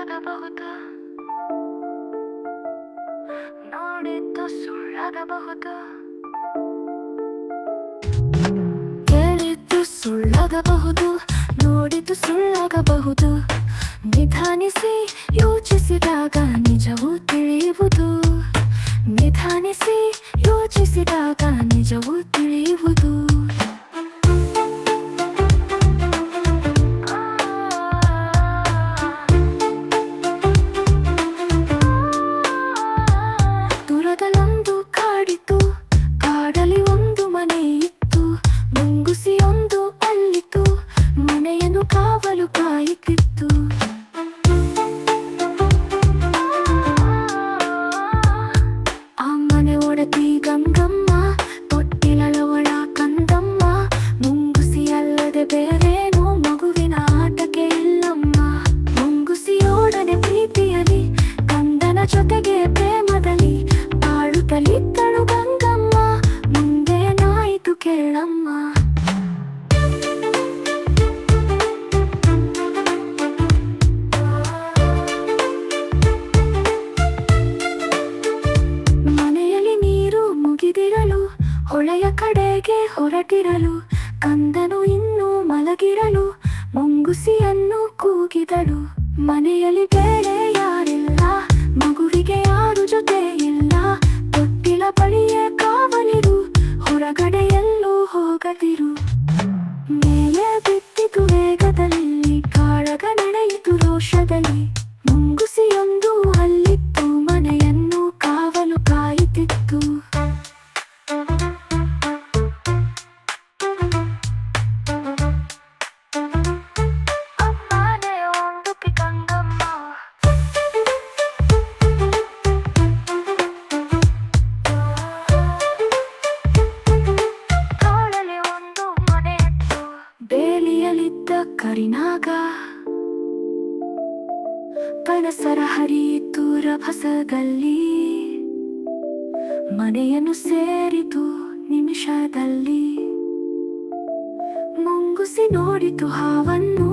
ಸುಳ್ಳಾಗಬಹುದು. ನೋಡಿದ್ದು ಸುಳ್ಳಾಗಬಹುದು. ಕೇಳಿದ್ದು ಸುಳ್ಳಾಗಬಹುದು, ನೋಡಿದ್ದು ಸುಳ್ಳಾಗಬಹುದು. ನಿಧಾನಿಸಿ ಯೋಚಿಸಿದಾಗ ನಿಜವು ತಿಳಿಯುವುದು. ನಿಧಾನಿಸಿ ಯೋಚಿಸಿದಾಗ ನಿಜವು ತಿಳಿಯುವುದು. ಕಡೆಗೆ ಹೊರಟಿರಲು ಕಂದನು ಇನ್ನೂ ಮಲಗಿರಲು, ಮುಂಗುಸಿಯನ್ನು ಕೂಗಿದಳು. ಮನೆಯಲ್ಲಿ ಬೇರೆ ಯಾರಿಲ್ಲ, ಮಗುವಿಗೆ ಯಾರು ಜೊತೆ ಇಲ್ಲ. ತೊಟ್ಟಿಲ ಬಳಿಯೇ ಕಾವಲಿರು, ಹೊರಗಡೆ ಎಲ್ಲೂ ಹೋಗದಿರು. ಮೇಲೆ ಬಿತ್ತಿತು ವೇಗದಲ್ಲಿ, ಕಾಳಗ ನಡೆಯಿತು ರೋಷದಲ್ಲಿ. ಕರಿನಾಗ. ಪನಸರ ಹರಿಯಿತು ರಭಸದಲ್ಲಿ. ಮನೆಯನ್ನು ಸೇರಿತು ನಿಮಿಷದಲ್ಲಿ. ಮುಂಗುಸಿ ನೋಡಿತು ಹಾವನ್ನು.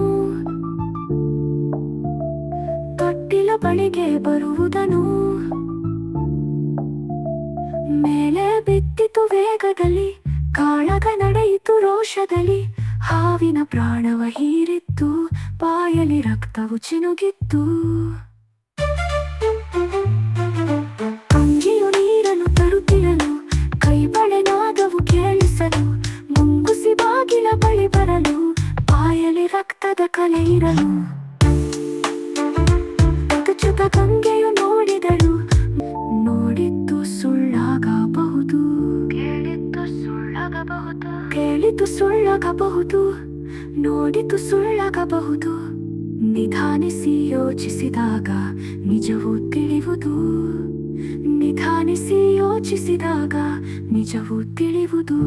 ತೊಟ್ಟಿಲ ಬಳಿಗೆ ಬರುವುದನು. ಮೇಲೆ ಬಿತ್ತಿತು ವೇಗದಲ್ಲಿ, ಕಾಳಗ ನಡೆಯಿತು ರೋಷದಲ್ಲಿ. ಹಾವಿನ ಪ್ರಾಣವ ಹೀರಿತ್ತು ಬಾಯಲಿ ರಕ್ತವು ಚಿನುಗಿತ್ತು. ಅಂಗಿಯು ನೀರನ್ನು ತರುತ್ತಿರಲು, ಕೈ ಬಳೆ ನಾದವು ಕೇಳಿಸಲು, ಮುಂಗುಸಿ ಬಾಗಿಲ ಬಳಿ ಬರಲು ಬಾಯಲಿ ರಕ್ತದ ಕಲೆ ಇರಲು. ಚುತ ಕೇಳಿದ್ದು ಸುಳ್ಳಾಗಬಹುದು ನೋಡಿತು ಸುಳ್ಳಾಗಬಹುದು. ನಿಧಾನಿಸಿ ಯೋಚಿಸಿದಾಗ ನಿಜವು ತಿಳಿಯುವುದು ನಿಧಾನಿಸಿ ಯೋಚಿಸಿದಾಗ ನಿಜವು ತಿಳಿಯುವುದು